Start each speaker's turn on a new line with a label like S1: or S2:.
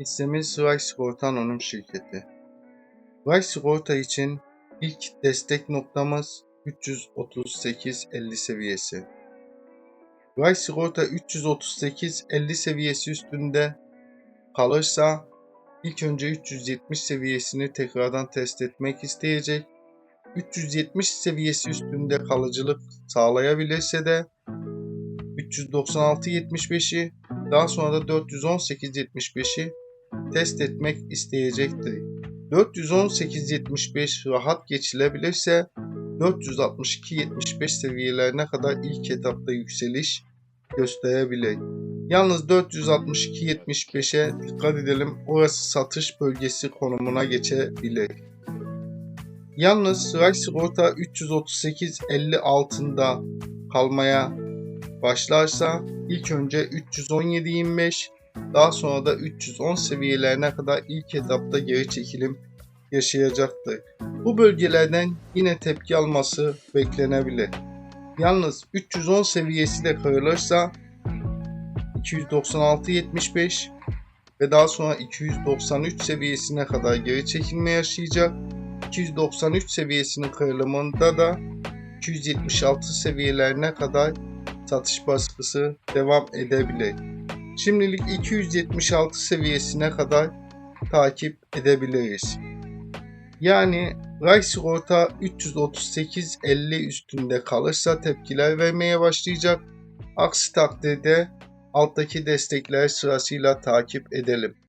S1: Hissemiz Ray Sigorta Anonim Şirketi. Ray Sigorta için ilk destek noktamız 338.50 seviyesi. Ray Sigorta 338.50 seviyesi üstünde kalırsa ilk önce 370 seviyesini tekrardan test etmek isteyecek. 370 seviyesi üstünde kalıcılık sağlayabilirse de 396.75'i daha sonra da 418.75'i test etmek isteyecektir. 418.75 rahat geçilebilirse 462.75 seviyelerine kadar ilk etapta yükseliş gösterebilir. Yalnız 462.75'e dikkat edelim. Orası satış bölgesi konumuna geçebilir. Yalnız Ray Sigorta 338.50 altında kalmaya başlarsa ilk önce 317.25 daha sonra da 310 seviyelerine kadar ilk etapta geri çekilim yaşayacaktır. Bu bölgelerden yine tepki alması beklenebilir. Yalnız 310 seviyesi de kırılırsa 296.75 ve daha sonra 293 seviyesine kadar geri çekilme yaşayacak. 293 seviyesinin kırılımında da 276 seviyelerine kadar satış baskısı devam edebilir. Şimdilik 276 seviyesine kadar takip edebiliriz. Yani Ray sigorta 338.50 üstünde kalırsa tepkiler vermeye başlayacak. Aksi takdirde alttaki destekler sırasıyla takip edelim.